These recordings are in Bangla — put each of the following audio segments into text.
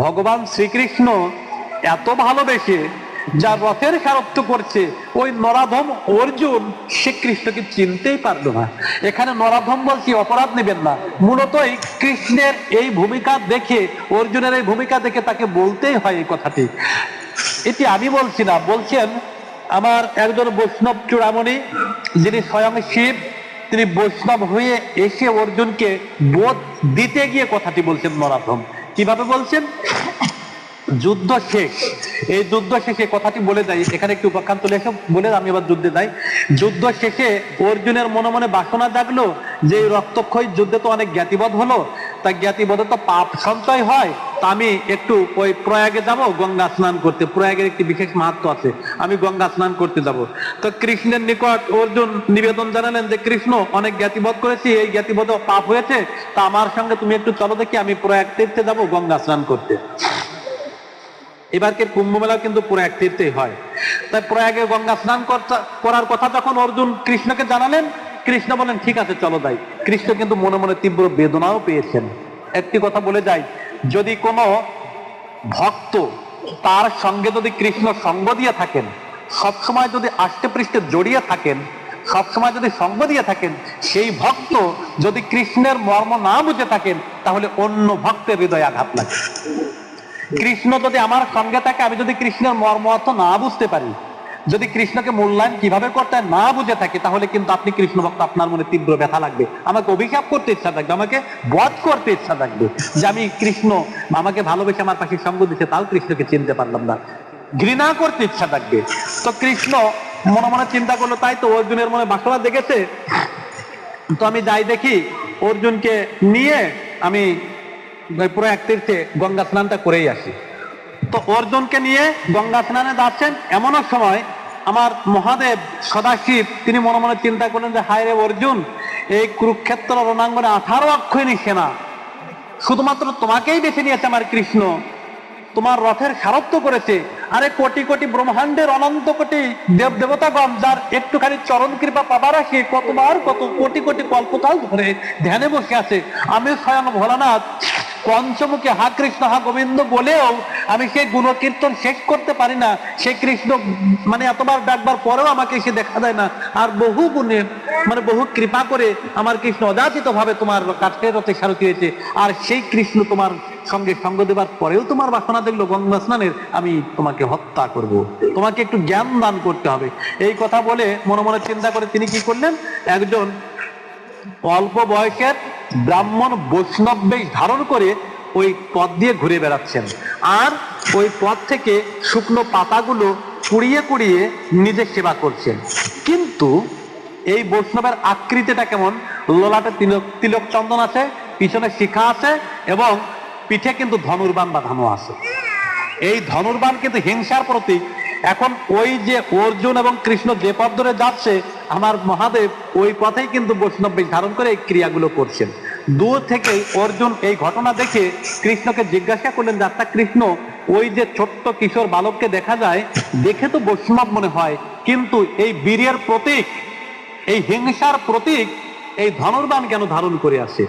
ভগবান শ্রীকৃষ্ণ এত ভালোবেসে যা রথের সারত্ব করছে, ওই নরাধম অর্জুন সে কৃষ্ণকে চিনতেই পারল না। এখানে নরাধম বলছি অপরাধ নেবেন না। মূলতই কৃষ্ণের এই ভূমিকা দেখে, অর্জুনের এই ভূমিকা দেখে তাকে বলতেই হয় এই কথাটি। এটি আমি বলছি না, বলছেন আমার একজন বৈষ্ণব চূড়ামণি, যিনি স্বয়ং শিব, তিনি বৈষ্ণব হয়ে এসে অর্জুনকে বোধ দিতে গিয়ে কথাটি বলছেন নরাধম। কীভাবে বলছেন? যুদ্ধ শেষ। এই যুদ্ধ শেষে কথাটি বলে দেয় এখানে একটি উপাখ্যান তুলে বলে আমি আবার যুদ্ধে যাই। যুদ্ধ শেষে অর্জুনের মনে মনে বাসনা জাগলো যে রক্তক্ষয় যুদ্ধে তো অনেক জ্ঞাতিবোধ হলো। তা জ্ঞাতিবোধে তো পাপ সঞ্চয় হয়। তা আমি একটু ওই প্রয়াগে যাব, গঙ্গা স্নান করতে। প্রয়াগের একটি বিশেষ মাহাত্ম আছে। আমি গঙ্গা স্নান করতে যাব। তো কৃষ্ণের নিকট অর্জুন নিবেদন জানালেন যে, কৃষ্ণ, অনেক জ্ঞাতিবোধ করেছি। এই জ্ঞাতিবোধে পাপ হয়েছে। তা আমার সঙ্গে তুমি একটু চলো দেখি। আমি প্রয়াগ তীর্থে যাব, গঙ্গা স্নান করতে। এবারকে কুম্ভ মেলা কিন্তু প্রয়াগ তীর্থেই হয়। তাই প্রয়াগে গঙ্গা স্নান করার কথা যখন অর্জুন কৃষ্ণকে জানালেন কৃষ্ণ বলেন, ঠিক আছে, চলো যাই। কৃষ্ণ কিন্তু মনে মনে তীব্র বেদনাও পেয়েছেন। একটি কথা বলে যাই, যদি কোনো ভক্ত তার সঙ্গে যদি কৃষ্ণ সঙ্গ দিয়ে থাকেন, সবসময় যদি আষ্টে পৃষ্ঠে জড়িয়ে থাকেন, সবসময় যদি সঙ্গ দিয়ে থাকেন, সেই ভক্ত যদি কৃষ্ণের মর্ম না বুঝে থাকেন, তাহলে অন্য ভক্তের হৃদয়ে আঘাত লাগে। কৃষ্ণ যদি আমার সঙ্গে থাকে, আমি যদি কৃষ্ণের মর্ম অর্থ না বুঝতে পারি যদি কৃষ্ণকে মূল্যায়ন কীভাবে করতে না বুঝে থাকি, তাহলে কিন্তু আপনি কৃষ্ণ ভক্ত আপনার মনে তীব্র ব্যথা লাগবে। আমাকে অভিশাপ করতে ইচ্ছা থাকবে, আমাকে বধ করতে ইচ্ছা থাকবে যে আমি কৃষ্ণ, আমাকে ভালোবেসে আমার পাশে সঙ্গ দিচ্ছে তাও কৃষ্ণকে চিনতে পারলাম না। ঘৃণা করতে ইচ্ছা থাকবে। তো কৃষ্ণ মনে মনে চিন্তা করল, তাই তো অর্জুনের মনে বাসনা দেখেছে। তো আমি যাই দেখি, অর্জুনকে নিয়ে আমি পুরো এক তীর্থে গঙ্গা স্নানটা করেই আসি। তো অর্জুনকে নিয়ে গঙ্গা স্নানে যাচ্ছেন। এমন এক সময় আমার মহাদেব সদাশিব, তিনি মনে মনে চিন্তা করলেন যে, হায় রে অর্জুন, এই কুরুক্ষেত্র রণাঙ্গনে আঠারো অক্ষয়নী সেনা। শুধুমাত্র তোমাকেই বেছে নিয়েছে আমার কৃষ্ণ। তোমার রথের সারত্ব করেছে। আরে কোটি কোটি ব্রহ্মাণ্ডের অনন্ত কোটি দেব দেবতাগণ যার একটুখানি চরণ কৃপা পাবার আসে কতবার কত কোটি কোটি কল্পকাল ধরে ধ্যানে বসে আছে। আমি স্বয়ং ভোলানাথ পঞ্চমুখে হা কৃষ্ণ, হা গোবিন্দ বলেও আমি সেই গুণকীর্তন শেষ করতে পারি না। সে কৃষ্ণ মানে এতবার ডাকবার পরেও আমাকে সে দেখা দেয় না। আর বহু গুণে মানে বহু কৃপা করে আমার কৃষ্ণ অযাচিত ভাবে তোমার কাঠের রথে সারথি হয়েছে। আর সেই কৃষ্ণ তোমার সঙ্গে সঙ্গ দেবার পরেও তোমার বাসনা দেখল, গঙ্গা স্নানের আমি তোমাকে হত্যা করব। তোমাকে একটু জ্ঞান দান করতে হবে। এই কথা বলে মনে মনে চিন্তা করে তিনি কি করলেন? একজন অল্প বয়সের ব্রাহ্মণ বৈষ্ণব বেশ ধারণ করে ওই পথ দিয়ে ঘুরে বেড়াচ্ছেন। আর ওই পথ থেকে শুকনো পাতাগুলো কুড়িয়ে কুড়িয়ে নিজে সেবা করছেন। কিন্তু এই বৈষ্ণবের আকৃতিটা কেমন? লোলাটে তিলক তিলক চন্দন আছে, পিছনে শিখা আছে এবং পিঠে কিন্তু ধনুর্বান বাঁধানো আছে। এই ধনুর্বান কিন্তু হিংসার প্রতীক। এখন ওই যে অর্জুন এবং কৃষ্ণ যে পথ ধরে যাচ্ছে আমার মহাদেব ওই পথেই কিন্তু বৈষ্ণব ধারণ করে এই ক্রিয়াগুলো করছেন। দূর থেকে অর্জুন এই ঘটনা দেখে কৃষ্ণকে জিজ্ঞাসা করলেন যাত্রা কৃষ্ণ, ওই যে ছোট্ট কিশোর বালককে দেখা যায়, দেখে তো বৈষ্ণব মনে হয়, কিন্তু এই বীরের প্রতীক, এই হিংসার প্রতীক, এই ধনুর্বান কেন ধারণ করে আসে?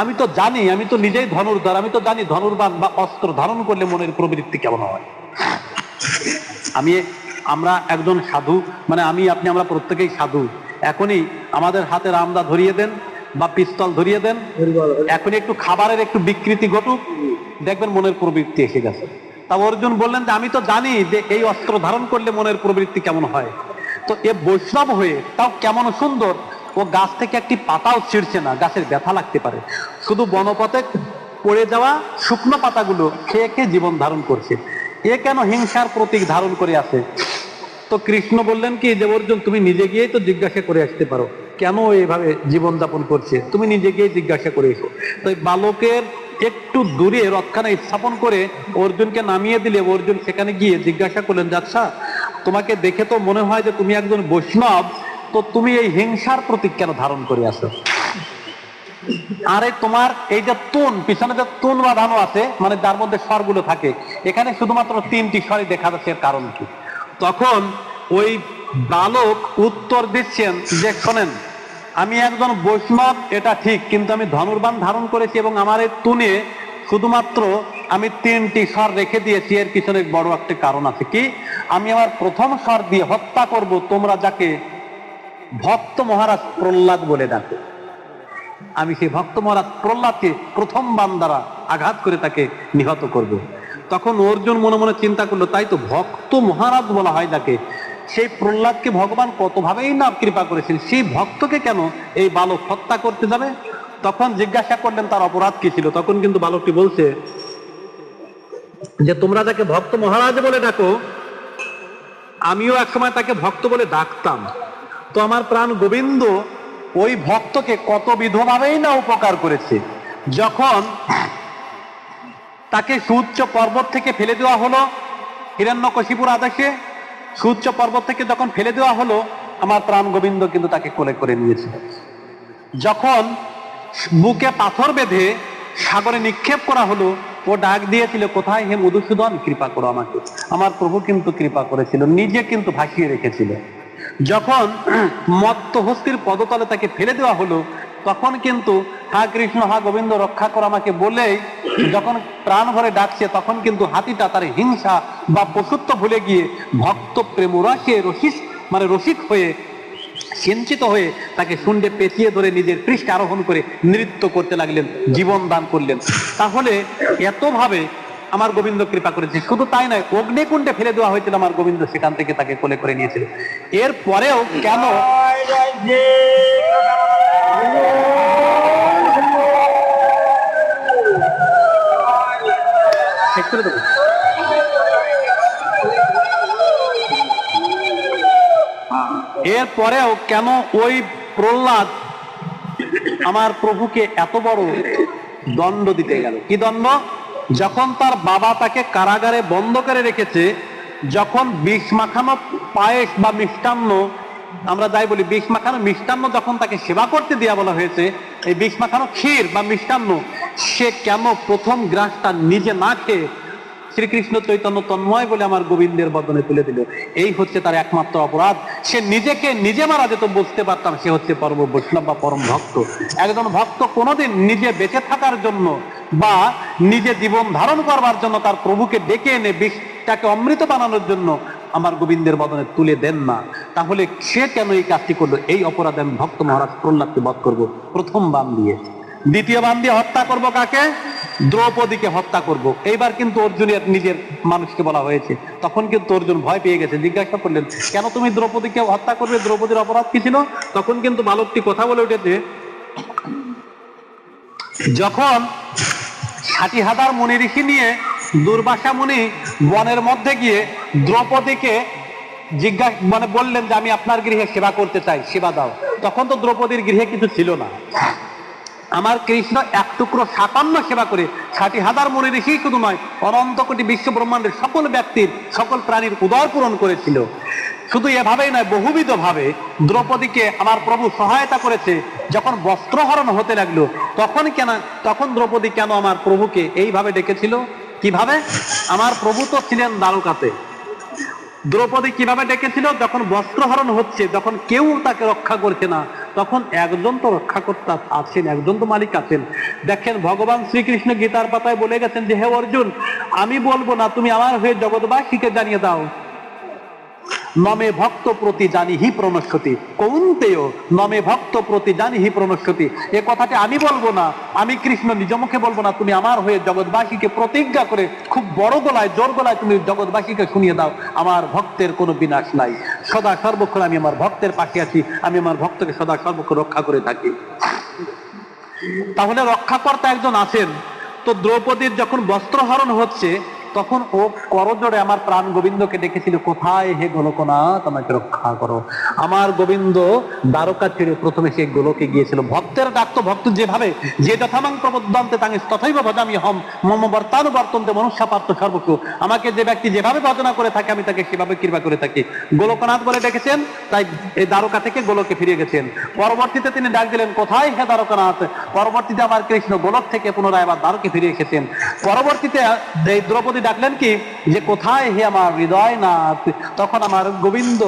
আমি তো জানি, আমি তো নিজেই ধনুর্ধর, আমি তো জানি ধনুর্বান বা অস্ত্র ধারণ করলে মনের প্রবৃত্তি কেমন হয়। আমি আমরা একজন সাধু মানে আমি, আপনি, আমরা প্রত্যেকেই সাধু। এখনই আমাদের হাতে রামদা ধরিয়ে দেন বা পিস্তল ধরিয়ে দেন। এখনই একটু খাবারের একটু বিকৃতি ঘটুক। দেখবেন মনের প্রবৃত্তি এসে গেছে। তা অর্জুন বললেন যে, আমি তো জানি যে এই অস্ত্র ধারণ করলে মনের প্রবৃত্তি কেমন হয়। তো এ বৈষ্ণব হয়ে, তাও কেমন সুন্দর। ও গাছ থেকে একটি পাতাও ছিঁড়ছে না, গাছের ব্যথা লাগতে পারে। শুধু বনপথে পড়ে যাওয়া শুকনো পাতাগুলো খেয়ে খেয়ে জীবন ধারণ করছে। এ কেন হিংসার প্রতীক ধারণ করে আছে? তো কৃষ্ণ বললেন কি যে অর্জুন তুমি নিজে গিয়েই তো জিজ্ঞাসা করে আসতে পারো। কেন এইভাবে জীবন যাপন করছে? তুমি নিজে গিয়ে জিজ্ঞাসা করে এসো। তো এই বালকের একটু দূরে রথখানা স্থাপন করে অর্জুনকে নামিয়ে দিলে অর্জুন সেখানে গিয়ে জিজ্ঞাসা করলেন, যাচ্ছা, তোমাকে দেখে তো মনে হয় যে তুমি একজন বৈষ্ণব, তো তুমি এই হিংসার প্রতীক কেন ধারণ করে আসো? আরে, তোমার এই যে তুন, পিছনে যে তুন বাঁধানো আছে মানে যার মধ্যে স্বরগুলো থাকে, এখানে শুধুমাত্র তিনটি স্বরই দেখা যাচ্ছে কারণ কি? তখন ওই বালক উত্তর দিচ্ছেন যে, শোনেন, আমি একজন বৈষ্ণব, এটা ঠিক, কিন্তু আমি ধনুর্বান ধারণ করেছি এবং আমার এই তুনে শুধুমাত্র আমি তিনটি স্বর রেখে দিয়েছি, এর পিছনে বড় একটা কারণ আছে কি আমি আমার প্রথম স্বর দিয়ে হত্যা করব, তোমরা যাকে ভক্ত মহারাজ প্রহ্লাদ বলে ডাকো আমি সেই ভক্ত মহারাজ প্রহ্লাদকে প্রথম বান দ্বারা আঘাত করে তাকে নিহত করব। তখন অর্জুন মনে মনে চিন্তা করল, তাই তো ভক্ত মহারাজ বলা হয় তাকে সেই প্রহ্লাদকে ভগবান কতভাবেই না কৃপা করেছেন, সেই ভক্তকে কেন এই বালক হত্যা করতে যাবে? তখন জিজ্ঞাসা করলেন, তার অপরাধ কি ছিল? তখন কিন্তু বালকটি বলছে যে, তোমরা যাকে ভক্ত মহারাজ বলে ডাকো, আমিও একসময় তাকে ভক্ত বলে ডাকতাম। তো আমার প্রাণ গোবিন্দ ওই ভক্তকে কত বিধভাবেই না উপকার করেছে। যখন তাকে সুউচ্চ পর্বত থেকে ফেলে দেওয়া হলো। হিরণ্যকশিপুর আদেশে সুউচ্চ পর্বত থেকে যখন ফেলে দেওয়া হলো, আমার প্রাণ গোবিন্দ কিন্তু তাকে কোলে করে নিয়েছিল। যখন বুকে পাথর বেঁধে সাগরে নিক্ষেপ করা হলো, ও ডাক দিয়েছিল, কোথায় হে মধুসূদন? কৃপা করো আমাকে। আমার প্রভু কিন্তু কৃপা করেছিল, নিজে কিন্তু ভাসিয়ে রেখেছিল। যখন মত্ত হস্তির পদতলে তাকে ফেলে দেওয়া হলো তখন কিন্তু হা কৃষ্ণ, হা গোবিন্দ রক্ষা করো আমাকে বলেই যখন প্রাণ ভরে ডাকছে, তখন কিন্তু হাতিটা তার হিংসা বা পশুত্ব ভুলে গিয়ে ভক্ত প্রেমরাশে রসিক মানে রসিক হয়ে সিঞ্চিত হয়ে তাকে শুন্ডে পেঁচিয়ে ধরে নিজের পৃষ্ঠে আরোহণ করে নৃত্য করতে লাগলেন, জীবন দান করলেন। তাহলে এতভাবে আমার গোবিন্দ কৃপা করেছে। শুধু তাই নয়, অগ্নিকুণ্ডে ফেলে দেওয়া হয়েছিল আমার গোবিন্দ সেখান থেকে তাকে কোলে করে নিয়েছিল। এর পরেও কেন করে দেবো। এর পরেও কেন ওই প্রহ্লাদ আমার প্রভুকে এত বড় দণ্ড দিতে গেল? কি দণ্ড? যখন তার বাবা তাকে কারাগারে বন্ধ করে রেখেছে, যখন বিষ মাখানো পায়েস বা মিষ্টান্ন, আমরা যাই বলি বিষ মাখানো মিষ্টান্ন যখন তাকে সেবা করতে দেওয়া বলা হয়েছে, এই বিষ মাখানো ক্ষীর বা মিষ্টান্ন সে কেন প্রথম গ্রাসটা নিজে না খেয়ে শ্রীকৃষ্ণ চৈতন্য তন্ময় বলে আমার গোবিন্দের বদনে তুলে দিল। এই হচ্ছে তার একমাত্র অপরাধ। সে নিজেকে নিজে মারা যেত বুঝতে পারতাম সে হচ্ছে পরম বৈষ্ণব বা পরম ভক্ত। একজন ভক্ত কোনোদিন নিজে বেঁচে থাকার জন্য বা নিজে জীবন ধারণ করবার জন্য তার প্রভুকে ডেকে এনে বিষটাকে অমৃত বানানোর জন্য আমার গোবিন্দের বদনে তুলে দেন না। তাহলে সে কেন এই কাজটি করল? এই অপরাধে আমি ভক্ত মহারাজ প্রহ্লাদকে বধ করব। প্রথম বাম দিয়ে। দ্বিতীয় বান দিয়ে হত্যা করব কাকে? দ্রৌপদীকে হত্যা করব। এইবার কিন্তু অর্জুনের নিজের মানুষকে বলা হয়েছে। তখন কিন্তু অর্জুন ভয় পেয়ে গেছে, জিজ্ঞাসা করলেন, কেন তুমি দ্রৌপদীকে হত্যা করবে? দ্রৌপদীর অপরাধ কি ছিল? তখন কিন্তু বালকটি কথা বলে উঠেছে, যখন ষাটি হাজার মুনি ঋষি নিয়ে দুর্বাসা মুনি বনের মধ্যে গিয়ে দ্রৌপদীকে জিজ্ঞাসা মানে বললেন যে, আমি আপনার গৃহে সেবা করতে চাই, সেবা দাও। তখন তো দ্রৌপদীর গৃহে কিছু ছিল না। আমার কৃষ্ণ এক টুকরো সাতান্ন সেবা করে ষাটি হাজার মনে রেখেই শুধু নয়, অনন্ত কোটি বিশ্ব ব্রহ্মাণ্ডের সকল ব্যক্তির সকল প্রাণীর উদয় পূরণ করেছিল। শুধু এভাবেই নয় বহুবিধ ভাবে দ্রৌপদীকে আমার প্রভু সহায়তা করেছে। যখন বস্ত্রহরণ হতে লাগল, তখন কেন, তখন দ্রৌপদী কেন আমার প্রভুকে এইভাবে ডেকেছিল? কীভাবে? আমার প্রভু তো ছিলেন দ্বারকাতে। দ্রৌপদী কীভাবে ডেকেছিল? যখন বস্ত্রহরণ হচ্ছে, যখন কেউ তাকে রক্ষা করছে না তখন একজন তো রক্ষাকর্তা আছেন, একজন তো মালিক আছেন। দেখেন, ভগবান শ্রীকৃষ্ণ গীতার পাতায় বলে গেছেন যে, হে অর্জুন, আমি বলব না, তুমি আমার হয়ে জগৎবাসীকে জানিয়ে দাও। নমে ভক্ত প্রতি জানি হি প্রণস্যতি কৌন্তেয়, নমে ভক্ত প্রতি জানি হি প্রণস্যতি এ কথাটি আমি বলব না, আমি কৃষ্ণ নিজ মুখে বলব না, তুমি আমার হয়ে জগৎবাসীকে প্রতিজ্ঞা করে খুব বড় গলায়, জোর গলায় তুমি জগৎবাসীকে শুনিয়ে দাও, আমার ভক্তের কোনো বিনাশ নাই। সদা সর্বক্ষণ আমি আমার ভক্তের পাশে আছি, আমি আমার ভক্তকে সদা সর্বক্ষণ রক্ষা করে থাকি। তাহলে রক্ষাকর্তা একজন আছেন, তো দ্রৌপদীর যখন বস্ত্রহরণ হচ্ছে তখন ও করজোড়ে আমার প্রাণ গোবিন্দকে ডেকেছিল কোথায় হে গোলকনাথ? আমাকে রক্ষা করো। আমার গোবিন্দ দ্বারকা ছেড়ে প্রথমে সে গোলকে গিয়েছিল। ভক্তের ডাক্ত ভক্ত যেভাবে, যে যথামাং প্রবদ্ধান্তে তাঙ্গে তথৈব ভজামি হম, মম বর্তানু বর্তন্তে মনুষ্যা পার্থ সর্বক্ষ আমাকে যে ব্যক্তি যেভাবে ভজনা করে থাকে, আমি তাকে সেভাবে কৃপা করে থাকি। গোলকনাথ বলে ডেকেছেন, তাই এই দ্বারকা থেকে গোলকে ফিরে গেছেন। পরবর্তীতে তিনি ডাক দিলেন, কোথায় হে দ্বারকানাথ? পরবর্তীতে আমার কৃষ্ণ গোলক থেকে পুনরায় আবার দ্বারকে ফিরে এসেছেন। পরবর্তীতে দ্রৌপদী ডাকলেন কি, যে কোথায় হে আমার হৃদয় নাথ তখন আমার গোবিন্দ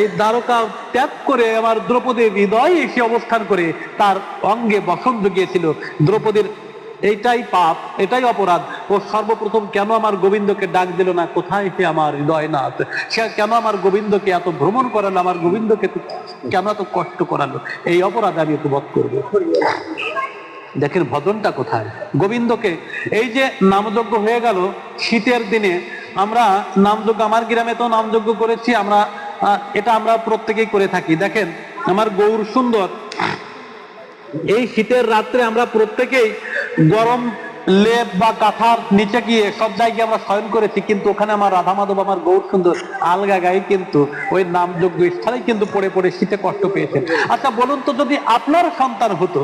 এই দ্বারকা ত্যাগ করে আমার দ্রৌপদীর হৃদয় এসে অবস্থান করে তার অঙ্গে বসন্ত গিয়েছিল। দ্রৌপদীর এইটাই পাপ, এটাই অপরাধ। ও সর্বপ্রথম কেন আমার গোবিন্দকে ডাক দিল না, কোথায় সে আমার হৃদয় নাথ সে কেন আমার গোবিন্দকে এত ভ্রমণ করালো, আমার গোবিন্দকে কেন এত কষ্ট করালো? এই অপরাধ আমি বধ করব। দেখেন ভজনটা কোথায়? গোবিন্দকে এই যে নামযজ্ঞ হয়ে গেল, শীতের দিনে আমরা নামযজ্ঞ, আমার গ্রামে তো নামযজ্ঞ করেছি, আমরা এটা আমরা প্রত্যেকেই করে থাকি। দেখেন, আমার গৌর সুন্দর। এই শীতের রাত্রে আমরা প্রত্যেকেই গরম লেপ বা কাঁথার নিচে গিয়ে সব জায়গায় আমরা শয়ন করেছি, কিন্তু ওখানে আমার রাধা মাধব, আমার গৌর সুন্দর আলগা গায়ে কিন্তু ওই নামযোগ্য স্থানে কিন্তু পড়ে পড়ে শীতে কষ্ট পেয়েছেন। আচ্ছা বলুন তো যদি আপনার সন্তান হতো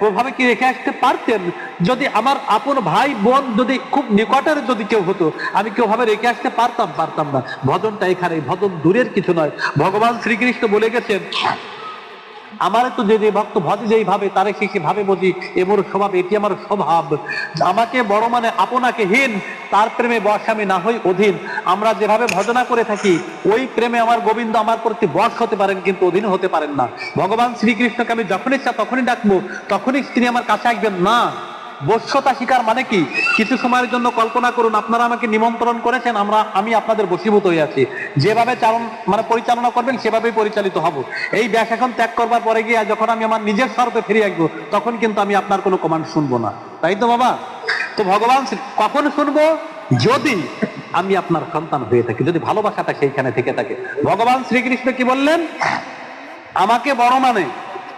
ওভাবে কি রেখে আসতে পারতেন? যদি আমার আপন ভাই, বোন যদি খুব নিকটের যদি কেউ হতো, আমি কি ওভাবে রেখে আসতে পারতাম? পারতাম না। ভজনটা এখানে, ভজন দূরের কিছু নয়। ভগবান শ্রীকৃষ্ণ বলে গেছেন আমার তো যে ভক্ত ভজে যেই ভাবে, তারে সে ভাবে বুঝি, এ মোর স্বভাব, এটি আমার স্বভাব। আমাকে বড় মানে আপনাকে হীন, তার প্রেমে বশ আমি না হই অধীন। আমরা যেভাবে ভজনা করে থাকি, ওই প্রেমে আমার গোবিন্দ আমার প্রতি বশ হতে পারেন, কিন্তু অধীন হতে পারেন না। ভগবান শ্রীকৃষ্ণকে আমি যখন ইচ্ছা তখনই ডাকবো, তখনই তিনি আমার কাছে আসবেন, না বশ্যতা শিকার মানে কি? কিছু সময়ের জন্য কল্পনা করুন, আপনারা আমাকে নিমন্ত্রণ করেছেন, আমরা, আমি আপনাদের বশীভূত হয়ে আছি। যেভাবে চালন মানে পরিচালনা করবেন, সেভাবেই পরিচালিত হব। এই ব্যাস এখন ত্যাগ করবার পরে গিয়ে যখন আমি আমার নিজের স্বরূপে ফিরে আসব, তখন কিন্তু আমি আপনার কোনো কমান্ড শুনব না। তাই তো বাবা? তো ভগবান কখন শুনব? যদি আমি আপনার সন্তান হয়ে থাকি, যদি ভালোবাসাটা সেইখানে থেকে থাকে। ভগবান শ্রীকৃষ্ণ কি বললেন? আমাকে বড় মানে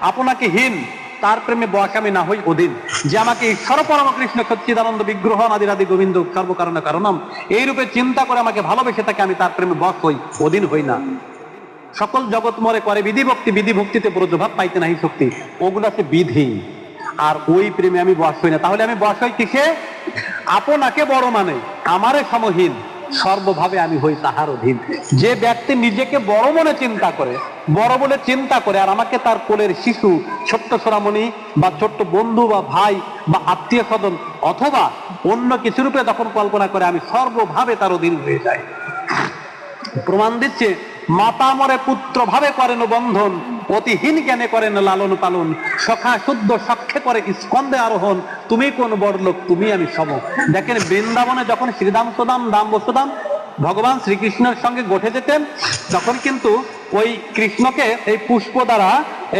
আপনাকে হীন তার প্রেমে বয়স আমি না হই অধীন যে আমাকে ঈশ্বর পরম কৃষ্ণ সচ্চিদানন্দ বিগ্রহ আদিরাদি গোবিন্দ সর্বকারণ কারণম এই রূপে চিন্তা করে আমাকে ভালোবেসে থাকে আমি তার প্রেমে বস হই অধীন হই না। সকল জগৎ মরে করে বিধি ভক্তি বিধি ভক্তিতে প্রজভাব পাইতে নাহি শক্তি, ওগুলো আছে বিধি। আর ওই প্রেমে আমি বস হই না। তাহলে আমি বস হই কিসে? আপনাকে বড় মানে আমারে সমহীন, সর্বভাবে আমি হই তাহার অধীন। যে ব্যক্তি নিজেকে বড় মনে চিন্তা করে বড় বলে চিন্তা করে আর আমাকে তার কোলের শিশু, ছোট্ট সোনামণি বা ছোট্ট বন্ধু বা ভাই বা আত্মীয় স্বজন অথবা অন্য কিছু রূপে যখন কল্পনা করে আমি সর্বভাবে তার অধীন হয়ে যাই। প্রমাণ দিচ্ছে, মাতা মরে পুত্র ভাবে করেন বন্ধন অতিহীন জ্ঞানে করেন লালন পালন, সখা শুদ্ধ সখ্যে করে স্কন্দে আরোহণ, তুমি কোন বড় লোক তুমি আমি সম। দেখেন বৃন্দাবনে যখন শ্রীদাম সুদাম, দাম বসুদাম, ভগবান শ্রীকৃষ্ণের সঙ্গে গঠে যেতেন, তখন কিন্তু ওই কৃষ্ণকে এই পুষ্প দ্বারা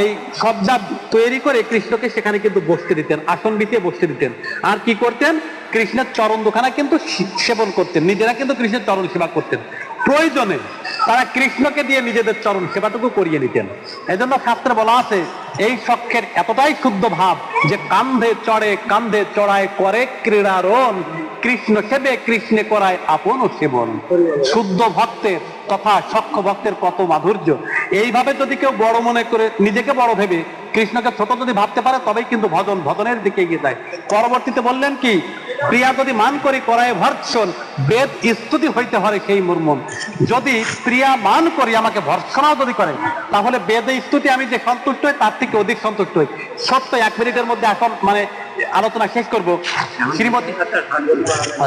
এই সজ্জা তৈরি করে কৃষ্ণকে সেখানে কিন্তু বসতে দিতেন, আসন বিছিয়ে বসতে দিতেন। আর কি করতেন? কৃষ্ণের চরণ দুখানা কিন্তু সেবন করতেন। নিজেরা কিন্তু কৃষ্ণের চরণ সেবা করতেন। প্রয়োজনে তারা কৃষ্ণকে দিয়ে নিজেদের চরণ সেবাটুকু করিয়ে নিতেন। এজন্য শাস্ত্রে বলা আছে, এই সখ্যের এতটাই শুদ্ধ ভাব যে কান্ধে চড়ে, কান্ধে চড়ায় করে ক্রীড়ারণ। কৃষ্ণ সেবে কৃষ্ণে করায় আপন ও সেবন। শুদ্ধ ভক্তের তথা সক্ষ ভক্তের কত মাধুর্য। এইভাবে যদি কেউ বড় মনে করে, নিজেকে বড় ভেবে কৃষ্ণকে ছোট যদি ভাবতে পারে, তবেই কিন্তু ভজন ভজনের দিকে এগিয়ে যায়। পরবর্তীতে বললেন কি, প্রিয়া যদি মান করি করায় ভর্ষণ, বেদ স্তুতি হইতে হয় সেই মুরমন যদি প্রিয়া মান করি আমাকে ভর্ষণাও যদি করে, তাহলে বেদে স্তুতি আমি যে সন্তুষ্ট হই, তার থেকে অধিক সন্তুষ্ট হই। সত্য, এক মিনিটের মধ্যে এখন মানে আলোচনা শেষ করব। শ্রীমতী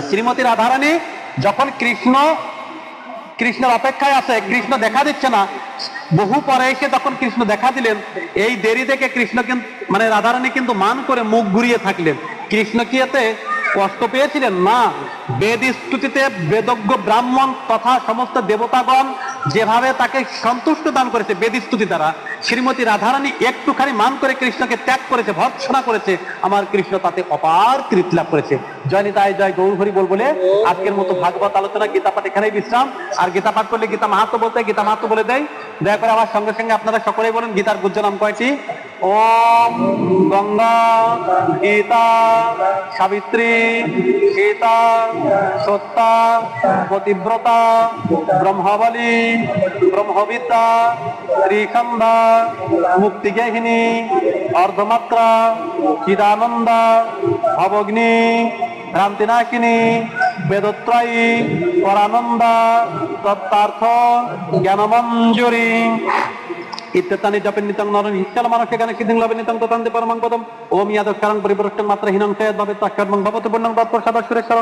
শ্রীমতী রাধারানী যখন কৃষ্ণ, কৃষ্ণের অপেক্ষায় আছে, কৃষ্ণ দেখা দিচ্ছে না বহু পরে এসে তখন কৃষ্ণ দেখা দিলেন। এই দেরি থেকে কৃষ্ণ কিন্তু মানে রাধারানী কিন্তু মান করে মুখ ঘুরিয়ে থাকলেন। কৃষ্ণ কি এতে কষ্ট পেয়েছিলেন? না। বেদ স্তুতিতে বেদজ্ঞ ব্রাহ্মণ তথা সমস্ত দেবতাগণ যেভাবে তাকে সন্তুষ্ট দান করেছে বেদ স্তুতি দ্বারা, শ্রীমতী রাধারানী একটুখানি মান করে কৃষ্ণকে ত্যাগ করেছে, ভর্ৎসনা করেছে, আমার কৃষ্ণ তাতে অপার কৃত লাভ করেছে। জয় নিতাই জয় গৌর হরি বল বলে আজকের মতো ভাগবত আলোচনা গীতা পাঠ এখানেই বিশ্রাম। আর গীতা পাঠ করলে গীতা মাহাত্ম বলতে, গীতা মাহাত্ম বলে দেয়। দয়া করে আমার সঙ্গে সঙ্গে আপনারা সকলেই বলেন, গীতার গুজ্জ নাম কয়টি? ওম গঙ্গা, গীতা, সাবিত্রী সীতা সত্তা, পতিব্রতা, ব্রহ্মাবলী, ব্রহ্মবিদ্যা শ্রীখন্দা মুক্তিগেহিনী অর্ধমাত্রা, চিদানন্দা, ভবগ্নি ভ্রান্তিনাশিনী বেদত্রয়ী, পরানন্দা তত্তার্থ জ্ঞানমঞ্জুরি। ইত্যাদি জপেন নিতং নরন হিসাল মানুষ এখানে লাভ নিতাম তো ততান্তে পরমাং পদম ওম ইয়াদস্কারং পরিবর্তন মাত্রা হীনং সয়দ ভাবে তস্কর্মং ভবত পূর্ণং তৎপ্রসাদ সুরেশ্বর